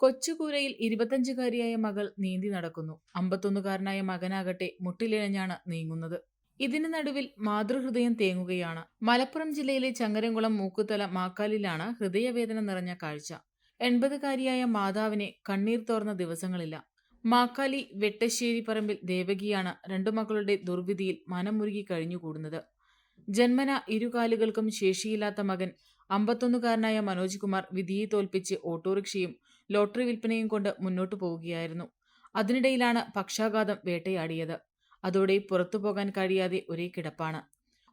കൊച്ചുകൂരയിൽ ഇരുപത്തഞ്ചുകാരിയായ മകൾ നീന്തി നടക്കുന്നു. അമ്പത്തൊന്നുകാരനായ മകനാകട്ടെ മുട്ടിലിഴഞ്ഞാണ് നീങ്ങുന്നത്. ഇതിന് നടുവിൽ മാതൃഹൃദയം തേങ്ങുകയാണ്. മലപ്പുറം ജില്ലയിലെ ചങ്ങരംകുളം മൂക്കുത്തല മാക്കാലിലാണ് ഹൃദയവേദന നിറഞ്ഞ കാഴ്ച. എൺപതുകാരിയായ മാതാവിനെ കണ്ണീർ തോർന്ന ദിവസങ്ങളില്ല. മാക്കാലി വെട്ടശ്ശേരി പറമ്പിൽ ദേവകിയാണ് രണ്ടു മക്കളുടെ ദുർവിധിയിൽ മനമുരുകി കഴിഞ്ഞുകൂടുന്നത്. ജന്മന ഇരുകാലുകൾക്കും ശേഷിയില്ലാത്ത മകൻ അമ്പത്തൊന്നുകാരനായ മനോജ് കുമാർ വിധിയെ തോൽപ്പിച്ച് ഓട്ടോറിക്ഷയും ലോട്ടറി വിൽപ്പനയും കൊണ്ട് മുന്നോട്ടു പോവുകയായിരുന്നു. അതിനിടയിലാണ് പക്ഷാഘാതം വേട്ടയാടിയത്. അതോടെ പുറത്തു പോകാൻ കഴിയാതെ ഒരേ കിടപ്പാണ്.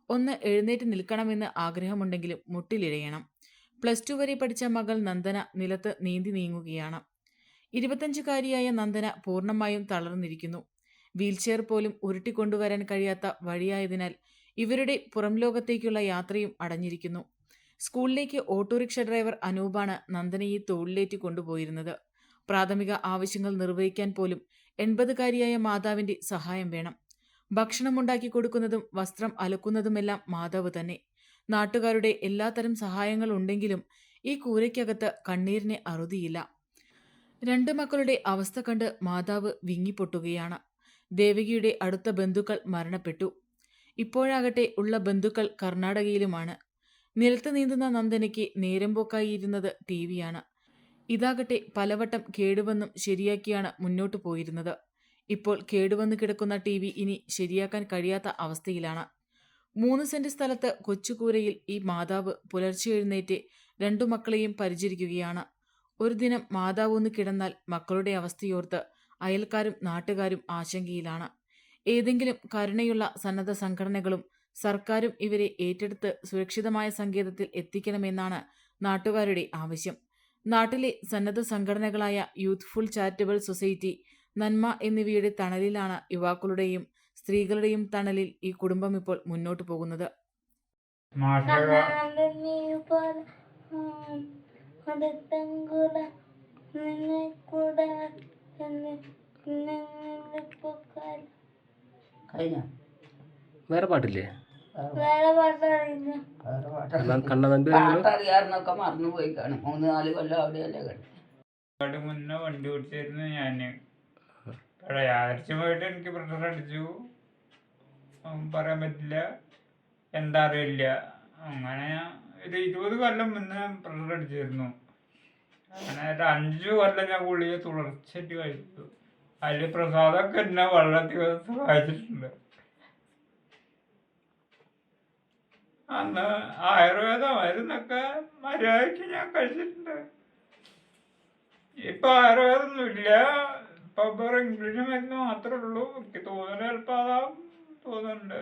ഒന്ന് എഴുന്നേറ്റ് നിൽക്കണമെന്ന് ആഗ്രഹമുണ്ടെങ്കിലും മുട്ടിലിഴയണം പ്ലസ് ടു വരെ പഠിച്ച മകൾ നന്ദന നിലത്ത് നീന്തി നീങ്ങുകയാണ്. ഇരുപത്തഞ്ചുകാരിയായ നന്ദന പൂർണമായും തളർന്നിരിക്കുന്നു. വീൽചെയർ പോലും ഉരുട്ടിക്കൊണ്ടുവരാൻ കഴിയാത്ത വഴിയായതിനാൽ ഇവരുടെ പുറം ലോകത്തേക്കുള്ള യാത്രയും അടഞ്ഞിരിക്കുന്നു. സ്കൂളിലേക്ക് ഓട്ടോറിക്ഷ ഡ്രൈവർ അനൂപാണ് നന്ദനയെ തോളിലേറ്റി കൊണ്ടുപോയിരുന്നത്. പ്രാഥമിക ആവശ്യങ്ങൾ നിർവഹിക്കാൻ പോലും എൺപതുകാരിയായ മാതാവിന്റെ സഹായം വേണം. ഭക്ഷണമുണ്ടാക്കി കൊടുക്കുന്നതും വസ്ത്രം അലക്കുന്നതുമെല്ലാം മാതാവ് തന്നെ. നാട്ടുകാരുടെ എല്ലാത്തരം സഹായങ്ങൾ ഉണ്ടെങ്കിലും ഈ കൂരയ്ക്കകത്ത് കണ്ണീരിനെ അറുതിയില്ല. രണ്ട് മക്കളുടെ അവസ്ഥ കണ്ട് മാതാവ് വിങ്ങിപ്പൊട്ടുകയാണ്. ദേവകിയുടെ അടുത്ത ബന്ധുക്കൾ മരണപ്പെട്ടു. ഇപ്പോഴാകട്ടെ ഉള്ള ബന്ധുക്കൾ കർണാടകയിലുമാണ്. നിലത്ത് നീന്തുന്ന നന്ദനയ്ക്ക് നേരം പോക്കായിരുന്നത് ടി വിയാണ് ഇതാകട്ടെ പലവട്ടം കേടുവന്നും ശരിയാക്കിയാണ് മുന്നോട്ടു പോയിരുന്നത്. ഇപ്പോൾ കേടുവന്ന് കിടക്കുന്ന ടി വി ഇനി ശരിയാക്കാൻ കഴിയാത്ത അവസ്ഥയിലാണ്. മൂന്ന് സെന്റ് സ്ഥലത്ത് കൊച്ചുകൂരയിൽ ഈ മാതാവ് പുലർച്ചെ എഴുന്നേറ്റ് രണ്ടു മക്കളെയും പരിചരിക്കുകയാണ്. ഒരു ദിനം മാതാവ് ഒന്ന് കിടന്നാൽ മക്കളുടെ അവസ്ഥയോർത്ത് അയൽക്കാരും നാട്ടുകാരും ആശങ്കയിലാണ്. ഏതെങ്കിലും കരുണയുള്ള സന്നദ്ധ സംഘടനകളും സർക്കാരും ഇവരെ ഏറ്റെടുത്ത് സുരക്ഷിതമായ സങ്കേതത്തിൽ എത്തിക്കണമെന്നാണ് നാട്ടുകാരുടെ ആവശ്യം. നാട്ടിലെ സന്നദ്ധ സംഘടനകളായ യൂത്ത്ഫുൾ ചാരിറ്റബിൾ സൊസൈറ്റി നന്മ എന്നിവയുടെ തണലിലാണ് യുവാക്കളുടെയും സ്ത്രീകളുടെയും തണലിൽ ഈ കുടുംബം ഇപ്പോൾ മുന്നോട്ട് പോകുന്നത്. വേറെ പാട്ടില്ലേ? വേറെ പാട്ടറിയില്ല വേറെ പാട്ട് കണ്ണ കണ്ണ നമ്പി പാട്ടറിയാറുന്നൊക്കെ മറന്നുപോയി കാണും. മൂന്ന് നാല് കൊല്ലം അവിടെയല്ലേ ഒരുപാട് മുന്നേ വണ്ടി ഓടിച്ചായിരുന്നു ഞാൻ. ഇവിടെ യാദർച്ഛമായിട്ട് എനിക്ക് പ്രഷർ അടിച്ചു. പറയാൻ പറ്റില്ല. എന്താ അറിയില്ല. അങ്ങനെ ഒരു ഇരുപത് കൊല്ലം മുന്നേ പ്രഷർ അടിച്ചിരുന്നു. അങ്ങനെ ഒരു അഞ്ചു കൊല്ലം ഞാൻ ഗുളിക തുടർച്ചയായിട്ട് കഴിച്ചു. അതിൽ പ്രസാദമൊക്കെ എന്നെ വളരെയധികം സഹായിച്ചിട്ടുണ്ട് അന്ന് ആയുർവേദ മരുന്നൊക്കെ മര്യാദയ്ക്ക് ഞാൻ കഴിച്ചിട്ടുണ്ട്. ഇപ്പൊ ആയുർവേദമൊന്നുമില്ല ഇപ്പൊ വേറെ ഇംഗ്ലീഷ് മരുന്ന് മാത്രമേ ഉള്ളൂ. എനിക്ക് തോന്നുന്നത് ചിലപ്പോൾ അതാവും തോന്നുന്നുണ്ട്.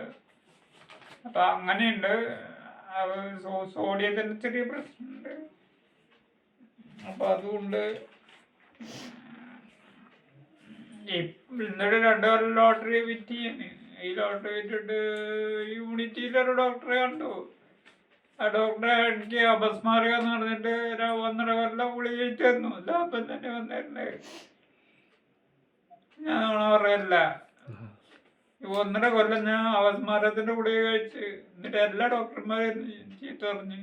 അപ്പൊ അങ്ങനെയുണ്ട്. സോഡിയത്തിന്റെ ചെറിയ പ്രശ്നമുണ്ട്. അപ്പൊ അതുകൊണ്ട് ഇന്നൊരു രണ്ടു കൊല്ലം ലോട്ടറി വിറ്റ് ചെയ്യാന് ലോട്ടറി വിറ്റിട്ട് യൂണിറ്റിയിലൊരു ഡോക്ടറെ കണ്ടു. ആ ഡോക്ടറെ എനിക്ക് എന്ന് പറഞ്ഞിട്ട് ഒന്നര കൊല്ലം ഗുളിക തന്നു. ലാഭം തന്നെ ഞാൻ നുണ പറയല്ല. ഒന്നര കൊല്ലം ഞാൻ അപസ്മാരത്തിന്റെ ഗുളിക കഴിച്ച് എന്നിട്ട് എല്ലാ ഡോക്ടർമാരും ചീത്ത പറഞ്ഞ്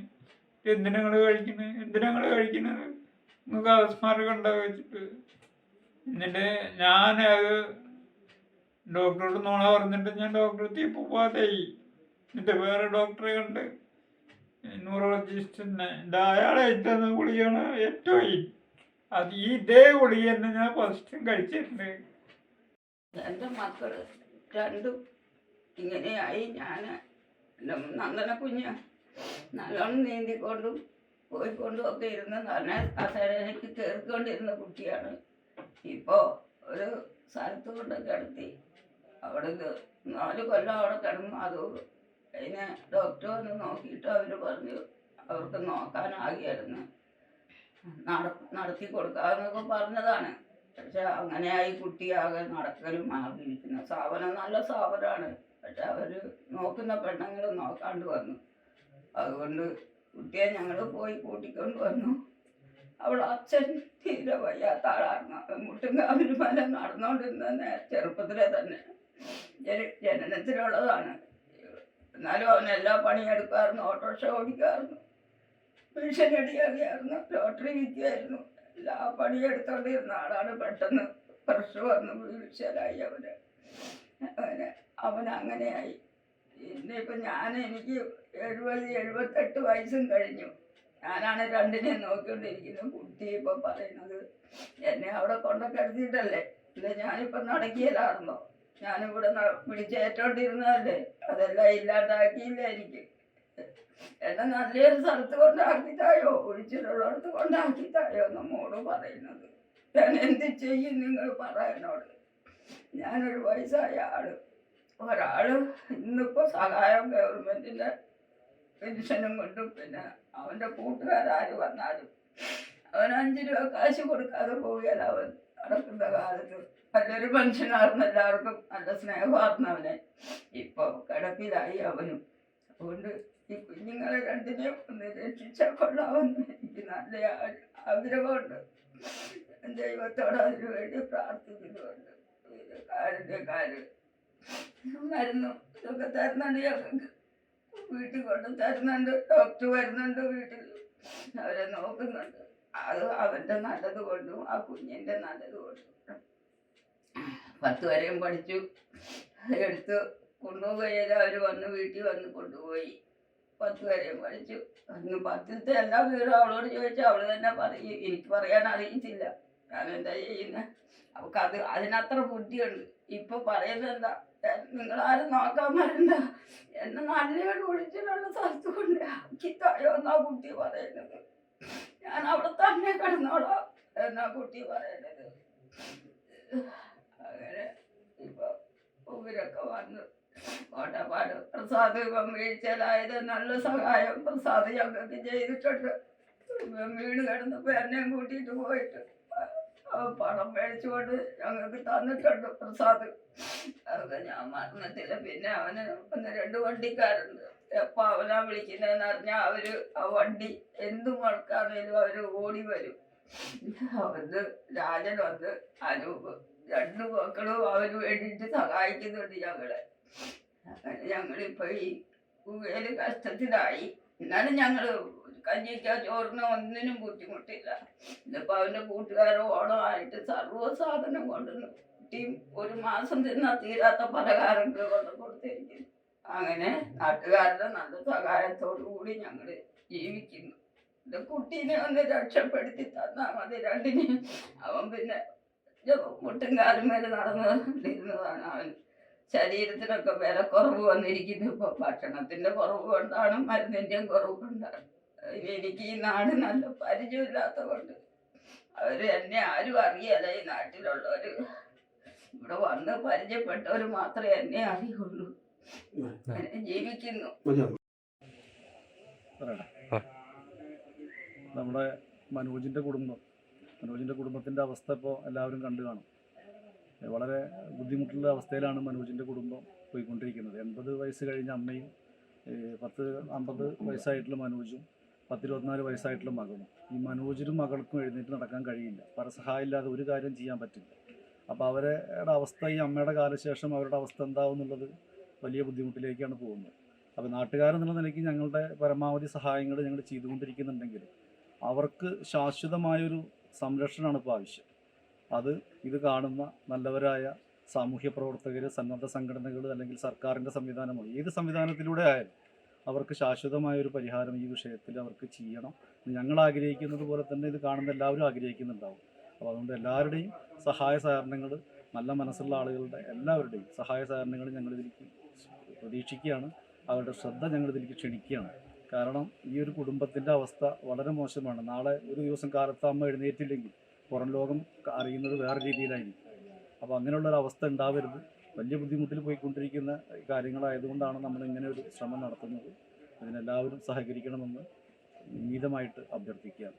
എന്തിനാ കഴിക്കുന്നത് എന്തിനാ കഴിക്കുന്നത് നിങ്ങൾക്ക് അപസ്മാരകം ഉണ്ടാകും വെച്ചിട്ട് എന്നിട്ട് ഞാൻ അത് ഡോക്ടറോട് നോണ പറഞ്ഞിട്ട് ഞാൻ ഡോക്ടറെ എത്തി പോവാതായി എന്നിട്ട് വേറെ ഡോക്ടറെ കണ്ട്. ന്യൂറോളജിസ്റ്റിനെ ഇത് അയാളെ തന്ന ഗുളികയാണ് ഏറ്റവും അത് ഈ ഇതേ ഗുളിക തന്നെ ഞാൻ ഫസ്റ്റും കഴിച്ചിട്ടുണ്ട്. എന്റെ മക്കൾ രണ്ടും ഇങ്ങനെയായി. ഞാൻ നന്ദന കുഞ്ഞ് നല്ലോണം നീന്തിക്കൊണ്ടും പോയിക്കൊണ്ടും ഒക്കെ ഇരുന്ന് തന്നെ കസേരയ്ക്ക് കയറിക്കൊണ്ടിരുന്ന കുട്ടിയാണ്. ഇപ്പോൾ ഒരു സ്ഥലത്ത് കൊണ്ട് കിടത്തി. അവിടെ നാല് കൊല്ലം അവിടെ കിടന്നു അത് അതിനെ ഡോക്ടർ വന്ന് നോക്കിയിട്ട് അവർ പറഞ്ഞു അവർക്ക് നോക്കാനാകിയായിരുന്നു. നട നടത്തി കൊടുക്കാമെന്നൊക്കെ പറഞ്ഞതാണ്. പക്ഷെ അങ്ങനെയായി കുട്ടിയാകെ നടക്കലും മാറിയിരിക്കുന്നു. സ്ഥാപനം നല്ല സ്ഥാപനമാണ് പക്ഷെ അവർ നോക്കുന്ന പെണ്ണുങ്ങൾ നോക്കാണ്ട് വന്നു. അതുകൊണ്ട് കുട്ടിയെ ഞങ്ങൾ പോയി കൂട്ടിക്കൊണ്ട് വന്നു. അവൾ അച്ഛൻ തീരെ വയ്യാത്ത ആളാണ്. അവർ മല നടന്നുകൊണ്ടിരുന്ന ചെറുപ്പത്തിലെ തന്നെ. ജനനത്തിലുള്ളതാണ്. എന്നാലും അവൻ എല്ലാ പണിയെടുക്കാറുന്നു ഓട്ടോറിക്ഷ ഓടിക്കാറുണ്ട്. പെൻഷൻ അടിയാകിയായിരുന്നു ലോട്ടറി വിൽക്കുമായിരുന്നു. എല്ലാ പണിയെടുത്തോണ്ടിരുന്ന ആളാണ്. പെട്ടെന്ന് പ്രഷർ വന്ന്. വീഴ്ചയിലായി അവന്. അവന് അവൻ അങ്ങനെയായി ഇന്നിപ്പോൾ ഞാൻ എനിക്ക് എഴുപത് എഴുപത്തെട്ട് വയസ്സും കഴിഞ്ഞു. ഞാനാണ് രണ്ടിനെ നോക്കിക്കൊണ്ടിരിക്കുന്നത്. കുട്ടി ഇപ്പം പറയുന്നത് എന്നെ അവിടെ കൊണ്ടൊക്കെ എടുത്തിട്ടല്ലേ? ഇല്ല ഞാനിപ്പം നടക്കിയല്ലായിരുന്നോ ഞാനിവിടെ ന- പിടിച്ചേറ്റോണ്ടിരുന്നതല്ലേ അതെല്ലാം ഇല്ലാണ്ടാക്കിയില്ല എനിക്ക്? എന്നെ നല്ലൊരു സ്ഥലത്ത് കൊണ്ടാക്കിത്തായോ? ഒഴിച്ചിലുള്ളിടത്ത് കൊണ്ടാക്കിത്തായോ നമ്മോട് പറയുന്നത്. ഞാൻ എന്ത് ചെയ്യും നിങ്ങൾ പറയണോട് ഞാനൊരു വയസ്സായ ആൾ. ഒരാൾ ഇന്നിപ്പോ സഹായം ഗവൺമെന്റിന്റെ പെൻഷനും കൊണ്ടും പിന്നെ അവന്റെ കൂട്ടുകാരാര് വന്നാലും അവൻ അഞ്ച് രൂപ കാശ് കൊടുക്കാതെ പോവുകയല്ല അവൻ നടക്കുന്ന കാലത്ത്? നല്ലൊരു മനുഷ്യനായിരുന്നു എല്ലാവർക്കും നല്ല സ്നേഹമായിരുന്നു അവനെ ഇപ്പൊ കിടപ്പിലായി അവനും. അതുകൊണ്ട് ഈ കുഞ്ഞുങ്ങളെ രണ്ടിനെയും ഒന്ന് രക്ഷിച്ചാൽ കൊള്ളാമെന്ന് എനിക്ക് നല്ല ആഗ്രഹമുണ്ട്. ദൈവത്തോട് അതിനു വേണ്ടി പ്രാർത്ഥിക്കുന്നുണ്ട്. മരുന്നു ഇതൊക്കെ തരുന്നുണ്ട് ഞങ്ങൾക്ക്. വീട്ടിൽ കൊണ്ട് തരുന്നുണ്ട് ഡോക്ടർ വരുന്നുണ്ട് വീട്ടിൽ. അവരെ നോക്കുന്നുണ്ട്. അത് അവന്റെ നല്ലത് കൊണ്ടും ആ കുഞ്ഞിന്റെ നല്ലത് കൊണ്ടും. പത്ത് വരെയും പഠിച്ചു. എടുത്ത്. കൊണ്ടുപോവുകയില്ല അവർ വന്ന് വീട്ടിൽ വന്ന് കൊണ്ടുപോയി. പത്ത് വരെയും പഠിച്ചു. അന്ന് പത്തിലത്തെ എല്ലാ വിവരവും അവളോട് ചോദിച്ചാൽ അവൾ തന്നെ പറയും. എനിക്ക് പറയാൻ അറിയത്തില്ല. ഞാൻ എന്താ ചെയ്യുന്നത് അവൾക്ക് അത് അതിനത്ര ബുദ്ധിയുണ്ട്. ഇപ്പൊ പറയുന്നത് എന്താ? നിങ്ങൾ ആരും നോക്കാൻ വരണ്ട. എന്നെ നല്ലൊരു ഒഴിച്ചിലുള്ള സ്ഥലത്ത് കൊണ്ട് ആക്കി എന്നാ കുട്ടി പറയുന്നത്. തന്നെ കിടന്നോളാം എന്നാ കുട്ടി പറയുന്നത് അങ്ങനെ ഇപ്പൊ ഇവരൊക്കെ വന്നു കോട്ടപ്പാട് പ്രസാദ് വീഴ്ചയിലായത് നല്ല സഹായം പ്രസാദ് ഞങ്ങൾക്ക് ചെയ്തിട്ടുണ്ട്. വീണ് കിടന്നപ്പോൾ എന്നെയും കൂട്ടിയിട്ട് പോയിട്ട് പണം മേടിച്ചുകൊണ്ട് ഞങ്ങൾക്ക് തന്നിട്ടുണ്ട് പ്രസാദ്. അതൊക്കെ ഞാൻ മറന്നിട്ടില്ല പിന്നെ അവന് ഒന്ന് രണ്ട് വണ്ടിക്കാരുണ്ട്. അവനാ വിളിക്കുന്നതെന്ന് അറിഞ്ഞാൽ അവർ ആ വണ്ടി എന്ത് മുടക്കാണേലും അവർ ഓടി വരും. അവന് രാജൻ വന്ന് അനൂപ് രണ്ടു മക്കളും അവന് വേണ്ടിയിട്ട് സഹായിക്കുന്നുണ്ട് ഞങ്ങളെ. അങ്ങനെ ഞങ്ങളിപ്പോ ഈ കുവേൽ കഷ്ടത്തിലായി. എന്നാലും ഞങ്ങൾ കഞ്ഞിക്കോ ചോറിനോ ഒന്നിനും ബുദ്ധിമുട്ടില്ല. ഇന്നിപ്പോ അവന്റെ കൂട്ടുകാരൻ ഓണമായിട്ട് സർവ സാധനം കൊണ്ടുവന്നു ഒരു മാസം തിന്നാ തീരാത്ത പലഹാരങ്ങൾ കൊണ്ട് കൊടുത്തിരിക്കുന്നു. അങ്ങനെ നാട്ടുകാരുടെ നല്ല സഹായത്തോടു കൂടി ഞങ്ങൾ ജീവിക്കുന്നു. ഇത് കുട്ടീനെ ഒന്ന് രക്ഷപ്പെടുത്തി തന്നാ മതി രണ്ടിനെയും അവൻ പിന്നെ മുട്ടും കാലും മേലെ നടന്നുകൊണ്ടിരുന്നതാണ് അവൻ. ശരീരത്തിനൊക്കെ വില കുറവ് വന്നിരിക്കുന്നു. ഇപ്പൊ ഭക്ഷണത്തിന്റെ കുറവ് കൊണ്ടാണ് മരുന്നിന്റെയും കുറവ് കൊണ്ടാണ്. എനിക്ക് ഈ നാട് നല്ല പരിചയമില്ലാത്ത കൊണ്ട് അവർ എന്നെ ആരും അറിയല്ല. ഈ നാട്ടിലുള്ളവര് ഇവിടെ വന്ന് പരിചയപ്പെട്ടവര് മാത്രമേ എന്നെ അറിയുള്ളൂ. ജീവിക്കുന്നു നമ്മുടെ മനോജിന്റെ കുടുംബം. മനോജിന്റെ കുടുംബത്തിന്റെ അവസ്ഥ ഇപ്പോൾ എല്ലാവരും കണ്ടു കാണും. വളരെ ബുദ്ധിമുട്ടുള്ള അവസ്ഥയിലാണ് മനോജിന്റെ കുടുംബം പോയിക്കൊണ്ടിരിക്കുന്നത്. എൺപത് വയസ്സ് കഴിഞ്ഞ അമ്മയും പത്ത് അമ്പത് വയസ്സായിട്ടുള്ള മനോജും പത്തിരുപത്തിനാല് വയസ്സായിട്ടുള്ള മകളും. ഈ മനോജിനും മകൾക്കും എഴുന്നേറ്റ് നടക്കാൻ കഴിയില്ല. പരസഹായം ഇല്ലാതെ ഒരു കാര്യം ചെയ്യാൻ പറ്റില്ല. അപ്പോൾ അവരുടെ അവസ്ഥ ഈ അമ്മയുടെ കാലശേഷം അവരുടെ അവസ്ഥ എന്താവും എന്നുള്ളത് വലിയ ബുദ്ധിമുട്ടിലേക്കാണ് പോകുന്നത്. അപ്പോൾ നാട്ടുകാരെന്നുള്ള നിലയ്ക്ക് ഞങ്ങളുടെ പരമാവധി സഹായങ്ങൾ ഞങ്ങൾ ചെയ്തുകൊണ്ടിരിക്കുന്നുണ്ടെങ്കിൽ അവർക്ക് ശാശ്വതമായൊരു സംരക്ഷണമാണ് ഇപ്പോൾ ആവശ്യം. അത് ഇത് കാണുന്ന നല്ലവരായ സാമൂഹ്യ പ്രവർത്തകർ സന്നദ്ധ സംഘടനകൾ അല്ലെങ്കിൽ സർക്കാരിന്റെ സംവിധാനമോ ഏത് സംവിധാനത്തിലൂടെ ആയാലും അവർക്ക് ശാശ്വതമായ ഒരു പരിഹാരം ഈ വിഷയത്തിൽ അവർക്ക് ചെയ്യണം. ഞങ്ങൾ ആഗ്രഹിക്കുന്നത് പോലെ തന്നെ ഇത് കാണുന്ന എല്ലാവരും ആഗ്രഹിക്കുന്നുണ്ടാവും. അപ്പോൾ അതുകൊണ്ട് എല്ലാവരുടെയും സഹായ സഹകരണങ്ങൾ നല്ല മനസ്സുള്ള ആളുകളുടെ എല്ലാവരുടെയും സഹായ സഹകരണങ്ങൾ ഞങ്ങളിതിലേക്ക് പ്രതീക്ഷിക്കുകയാണ്. അവരുടെ ശ്രദ്ധ ഞങ്ങളിതിലേക്ക് ക്ഷണിക്കുകയാണ്. കാരണം ഈ ഒരു കുടുംബത്തിന്റെ അവസ്ഥ വളരെ മോശമാണ്. നാളെ ഒരു ദിവസം കാലത്ത് അമ്മ എഴുന്നേറ്റില്ലെങ്കിൽ പുറം ലോകം അറിയുന്നത് വേറെ രീതിയിലായിരിക്കും. അപ്പോൾ അങ്ങനെയുള്ളൊരു അവസ്ഥ ഉണ്ടാവരുത്. വലിയ ബുദ്ധിമുട്ടിൽ പോയിക്കൊണ്ടിരിക്കുന്ന കാര്യങ്ങളായതുകൊണ്ടാണ് നമ്മൾ ഇങ്ങനെ ഒരു ശ്രമം നടത്തുന്നത്. അതിനെല്ലാവരും സഹകരിക്കണമെന്ന് വിനീതമായിട്ട് അഭ്യർത്ഥിക്കുകയാണ്.